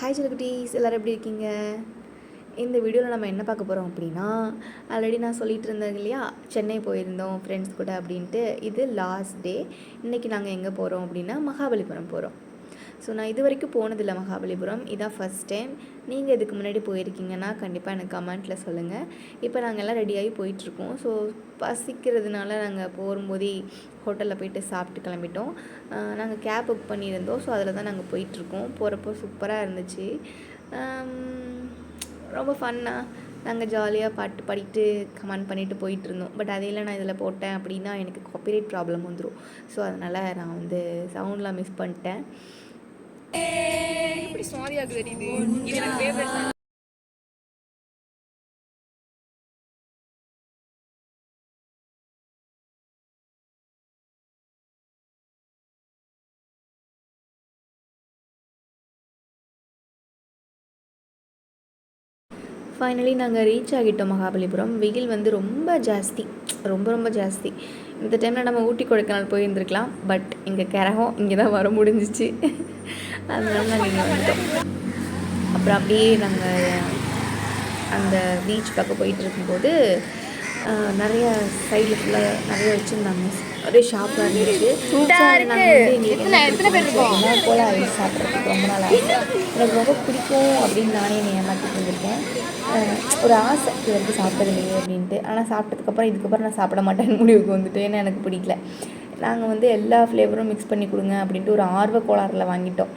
Hi சொல்லுக்குட்டீஸ் எல்லோரும் எப்படி இருக்கீங்க? இந்த வீடியோவில் நம்ம என்ன பார்க்க போகிறோம் அப்படின்னா ஆல்ரெடி நான் சொல்லிகிட்டு இருந்தேன் இல்லையா? சென்னை போயிருந்தோம் ஃப்ரெண்ட்ஸ் கூட அப்படின்ட்டு. இது லாஸ்ட் டே இன்றைக்கி நாங்கள் எங்கே போகிறோம் அப்படின்னா மகாபலிபுரம் போகிறோம் ஸோ நான் இது வரைக்கும் போனதில்லை மகாபலிபுரம். இதான் ஃபஸ்ட் டைம் நீங்கள் இதுக்கு முன்னாடி போயிருக்கீங்கன்னா கண்டிப்பாக எனக்கு கமெண்ட்டில் சொல்லுங்கள் இப்போ நாங்கள் எல்லாம் ரெடியாகி போயிட்டுருக்கோம். ஸோ பசிக்கிறதுனால நாங்கள் போகும்போதே ஹோட்டலில் போயிட்டு சாப்பிட்டு கிளம்பிட்டோம். நாங்கள் கேப் புக் பண்ணியிருந்தோம். ஸோ அதில் தான் நாங்கள் போயிட்டுருக்கோம் போகிறப்போ சூப்பராக இருந்துச்சு. ரொம்ப ஃபன்னாக நாங்கள் ஜாலியாக பாட்டு பாடிட்டு கமெண்ட் பண்ணிட்டு போயிட்டு இருந்தோம் பட் அதையெல்லாம் நான் இதில் போட்டேன் அப்படின்னா எனக்கு காப்பிரைட் ப்ராப்ளம் வந்துடும் ஸோ அதனால் நான் வந்து சவுண்ட்லாம் மிஸ் பண்ணிட்டேன். எப்படி சாரி ஆகுது தெரியுது இது. எனக்கு ஃபேவரட் தான் ஃபைனலி நாங்கள் ரீச் ஆகிட்டோம் மகாபலிபுரம். வெயில் வந்து ரொம்ப ஜாஸ்தி. ரொம்ப ரொம்ப ஜாஸ்தி. இந்த டைமில் நம்ம ஊட்டி கொடைக்கானல் போயிருந்துருக்கலாம். பட் இங்கே கரகம் இங்கே தான் வர முடிஞ்சிச்சு. அதனால நாங்கள் இங்கே வந்துட்டோம். அப்புறம் அப்படியே நாங்கள் அந்த பீச் பக்கம் போயிட்டு இருக்கும்போது நிறைய சைடில் ஃபுல்லாக நிறைய வச்சுருந்தாங்க. நிறைய ஷாப்பாக இருந்துச்சு. கோலா ஐஸ் சாப்பிட்றதுக்கு ரொம்ப நாள் ஆசை எனக்கு ரொம்ப பிடிக்கும் அப்படின்னு நானே என்னை ஏமாற்றிட்டு இருந்திருக்கேன். ஒரு ஆசை இது வரைக்கும் சாப்பிட்டதில்லையே அப்படின்ட்டு. ஆனால் சாப்பிட்டதுக்கப்புறம் இதுக்கப்புறம் நான் சாப்பிட மாட்டேன்னு முடிவுக்கு வந்துட்டு ஏன்னா எனக்கு பிடிக்கல. நாங்கள் வந்து எல்லா ஃப்ளேவரும் மிக்ஸ் பண்ணி கொடுங்க அப்படின்ட்டு ஒரு ஆர்வ கோளாறில் வாங்கிட்டோம்.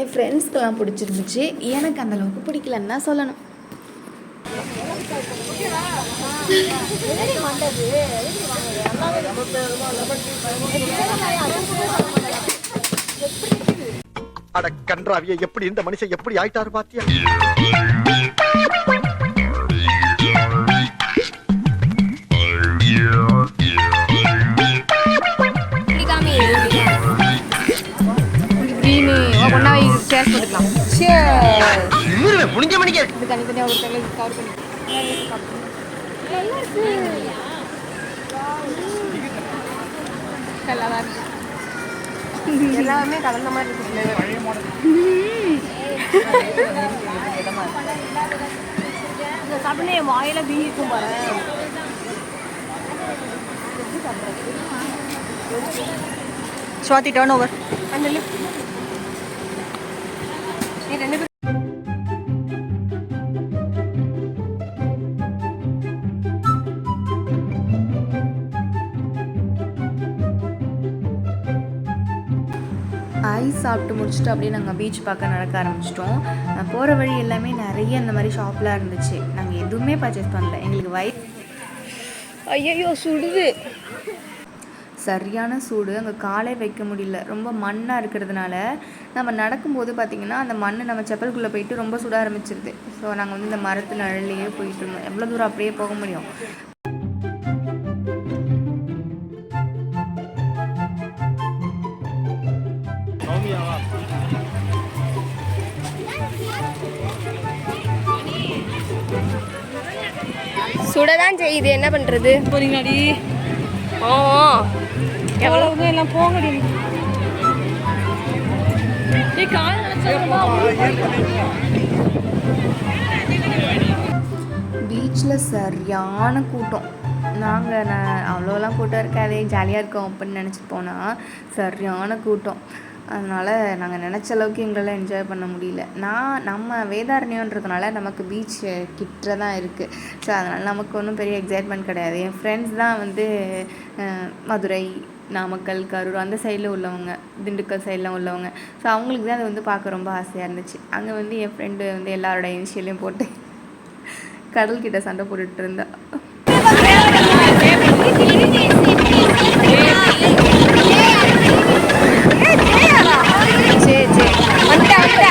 என் ஃப்ரெண்ட்ஸ்க்கெல்லாம் பிடிச்சிருந்துச்சு. எனக்கு அந்த அளவுக்கு பிடிக்கலன்னு தான் சொல்லணும். அட கன்றாவிய எப்படி இந்த மனுஷன் எப்படி ஆயிட்டாரு பாத்தியா? ஒன்றா ஷேர் பண்ணிக்கலாம் ஷேர் முடிஞ்ச மணிக்கு. தனித்தனியாக ஒரு தலை கவர் பண்ணி எல்லாமே கலந்த மாதிரி இருக்கு சாப்பிட்டு என் வாயில பீக்கும் பாரு ஸ்வாதி டேர்ன் ஓவர் அந்த லிப் நீ ரெண்டு பேரும் சாப்பிட்டு முடிச்சுட்டு அப்படியே நாங்கள் பீச் பார்க்க நடக்க ஆரம்பிச்சிட்டோம். போகிற வழி எல்லாமே நிறைய இந்த மாதிரி ஷாப்லாம் இருந்துச்சு. நாங்கள் எதுவுமே பர்ச்சேஸ் பண்ணல. எங்களுக்கு வய ஐயோ சுடுது. சரியான சூடு. அங்கே காலே வைக்க முடியல. ரொம்ப மண்ணாக இருக்கிறதுனால நம்ம நடக்கும்போது பார்த்திங்கன்னா அந்த மண் நம்ம செப்பலுக்குள்ளே போயிட்டு ரொம்ப சுட ஆரம்பிச்சிருது. ஸோ நாங்கள் வந்து இந்த மரத்து நிழல்லையே போயிட்டு இருந்தோம். எவ்வளோ தூரம் அப்படியே போக முடியும்? சுடதான் செய்யுது. என்ன பண்றது? போறீங்களாடி ஆ எவ்வளவு? எல்லாம் போங்கடி. பீச்சில் சரியான கூட்டம். நாங்கள் நான் அவ்வளோலாம் கூட்டம் இருக்காதே ஜாலியாக இருக்கோம் அப்படின்னு நினச்சிட்டு போனால் சரியான கூட்டம். அதனால் நாங்கள் நினச்ச அளவுக்கு எங்களால் என்ஜாய் பண்ண முடியல. நான் நம்ம வேதாரண்யன்றதுனால நமக்கு பீச் கிட்ட தான் இருக்குது ஸோ அதனால் நமக்கு ஒன்றும் பெரிய எக்ஸைட்மெண்ட் கிடையாது. என் ஃப்ரெண்ட்ஸ் தான் வந்து மதுரை நாமக்கல் கரூர் அந்த சைடில் உள்ளவங்க. திண்டுக்கல் சைடெலாம் உள்ளவங்க. ஸோ அவங்களுக்கு தான் அது வந்து பார்க்க ரொம்ப ஆசையாக இருந்துச்சு. அங்கே வந்து என் ஃப்ரெண்டு வந்து எல்லாரோட இனிஷியலையும் போட்டு கடல்கிட்ட சண்டை போட்டுட்டு இருந்தா சரி சரி வந்துட்டா வந்துட்டா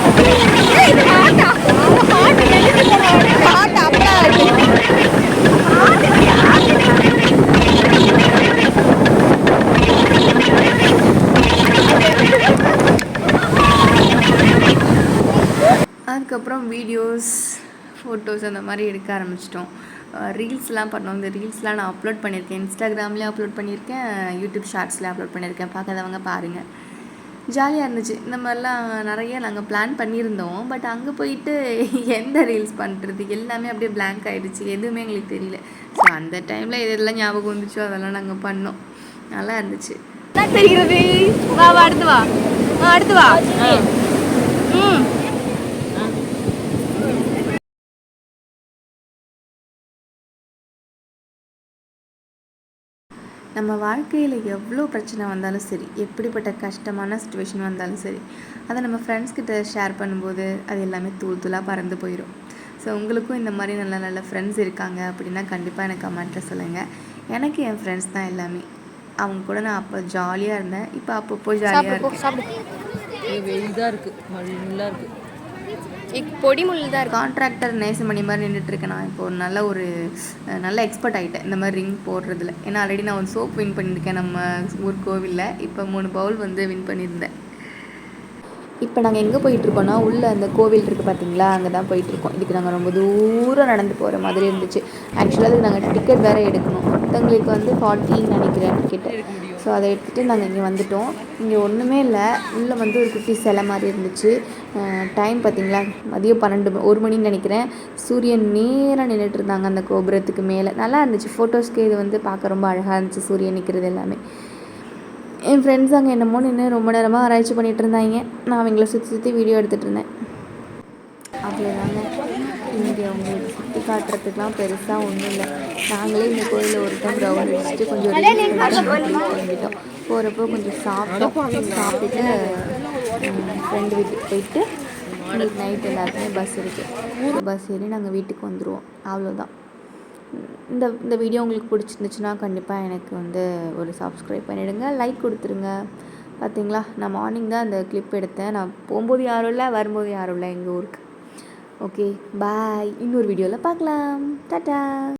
ஃபோட்டோஸ் அந்த மாதிரி எடுக்க ஆரம்பிச்சிட்டோம். ரீல்ஸ்லாம் பண்ணோம். இந்த ரீல்ஸ்லாம் நான் அப்லோட் பண்ணியிருக்கேன். இன்ஸ்டாகிராம்லேயும் அப்லோட் பண்ணியிருக்கேன். யூடியூப் ஷார்ட்ஸ்லேயும் அப்லோட் பண்ணியிருக்கேன். பார்க்காதவங்க பாருங்கள் ஜாலியாக இருந்துச்சு. இந்த மாதிரிலாம் நிறைய நாங்கள் பிளான் பண்ணியிருந்தோம். பட் அங்கே போயிட்டு எந்த ரீல்ஸ் பண்ணுறது எல்லாமே அப்படியே blank ஆயிடுச்சு. எதுவுமே எங்களுக்கு தெரியல. ஸோ அந்த டைமில் எதெல்லாம் ஞாபகம் வந்துச்சோ அதெல்லாம் நாங்கள் பண்ணோம். நல்லா இருந்துச்சு. தெரிகிறது வா வா அடுத்து வா. ஆ, அடுத்து வா. ம். நம்ம வாழ்க்கையில் எவ்வளோ பிரச்சனை வந்தாலும் சரி எப்படிப்பட்ட கஷ்டமான சுச்சுவேஷன் வந்தாலும் சரி அதை நம்ம ஃப்ரெண்ட்ஸ் கிட்ட ஷேர் பண்ணும்போது அது எல்லாமே தூள் தூளாக பறந்து போயிடும் ஸோ உங்களுக்கும் இந்த மாதிரி நல்ல நல்ல ஃப்ரெண்ட்ஸ் இருக்காங்க அப்படின்னா கண்டிப்பாக எனக்கு கமெண்ட்டில் சொல்லுங்கள் எனக்கு என் ஃப்ரெண்ட்ஸ் தான் எல்லாமே. அவங்க கூட நான் அப்போ ஜாலியாக இருந்தேன். இப்போ அப்பப்போ ஜாலியாக இருக்கேன். இருக்குது மழைலாம் இருக்குது இக் பொடி தான் கான்ட்ராக்டர் நேசமணி மாதிரி நின்றுட்டுருக்கேன் நான் இப்போ ஒரு நல்ல ஒரு நல்ல எக்ஸ்பர்ட் ஆகிட்டேன் இந்த மாதிரி ரிங் போடுறதுல. ஏன்னா ஆல்ரெடி நான் ஒரு சோப் வின் பண்ணியிருக்கேன். நம்ம ஊர் கோவிலில். இப்போ மூணு பவுல் வந்து வின் பண்ணியிருந்தேன். இப்போ நாங்கள் எங்கே போயிட்டுருக்கோன்னா உள்ளே அந்த கோவில் இருக்குது பார்த்தீங்களா அங்கே தான் போயிட்டுருக்கோம். இதுக்கு நாங்கள் ரொம்ப தூரம் நடந்து போகிற மாதிரி இருந்துச்சு. ஆக்சுவலாக அதுக்கு நாங்கள் டிக்கெட் வேறு எடுக்கணும். ஒருத்தவங்களுக்கு வந்து ஃபார்ட்டின்னு நினைக்கிறேன் டிக்கெட்டு ஸோ அதை எடுத்துகிட்டு நாங்கள் இங்கே வந்துட்டோம். இங்கே ஒன்றுமே இல்லை. உள்ளே வந்து ஒரு குட்டி சிலை மாதிரி இருந்துச்சு. டைம் பார்த்தீங்களா மதியம் பன்னெண்டு ஒரு மணின்னு நினைக்கிறேன். சூரியன் நேராக நின்றுட்டு இருந்தாங்க அந்த கோபுரத்துக்கு மேலே. நல்லா இருந்துச்சு. ஃபோட்டோஸ்க்கு இது வந்து பார்க்க ரொம்ப அழகாக இருந்துச்சு சூரியன் நிற்கிறது எல்லாமே. என் ஃப்ரெண்ட்ஸ் அங்கே என்னமோ நின்று ரொம்ப நேரமாக ஆராய்ச்சி பண்ணிகிட்டு இருந்தாங்க. நான் அவங்கள சுற்றி சுற்றி வீடியோ எடுத்துகிட்டு இருந்தேன். அவ்வளோதாங்க சுற்றி காட்டுறதுக்குலாம் பெருசாக ஒன்றும் இல்லை. நாங்களே இந்த கோயிலில் ஒரு டைம் ரவுண்ட் அடிச்சுட்டு கொஞ்சம் வந்துட்டோம் போகிறப்போ கொஞ்சம் சாப்பிட்டோம். சாப்பிட்டுட்டு ஃப்ரெண்டு வீட்டுக்கு போயிட்டு இன்னைக்கு நைட் எல்லாருக்குமே பஸ் இருக்குது பஸ் ஏறி நாங்கள் வீட்டுக்கு வந்துடுவோம் அவ்வளோதான் இந்த இந்த வீடியோ உங்களுக்கு பிடிச்சிருந்துச்சுன்னா கண்டிப்பாக எனக்கு வந்து ஒரு சப்ஸ்கிரைப் பண்ணிவிடுங்க லைக் கொடுத்துருங்க. பார்த்தீங்களா நான் மார்னிங் தான் அந்த கிளிப் எடுத்தேன். நான் போகும்போது யாரும் இல்லை வரும்போது யாரும் இல்லை எங்கள் ஊருக்கு. ஓகே பாய் இன்னொரு வீடியோவில் பார்க்கலாம் டாட்டா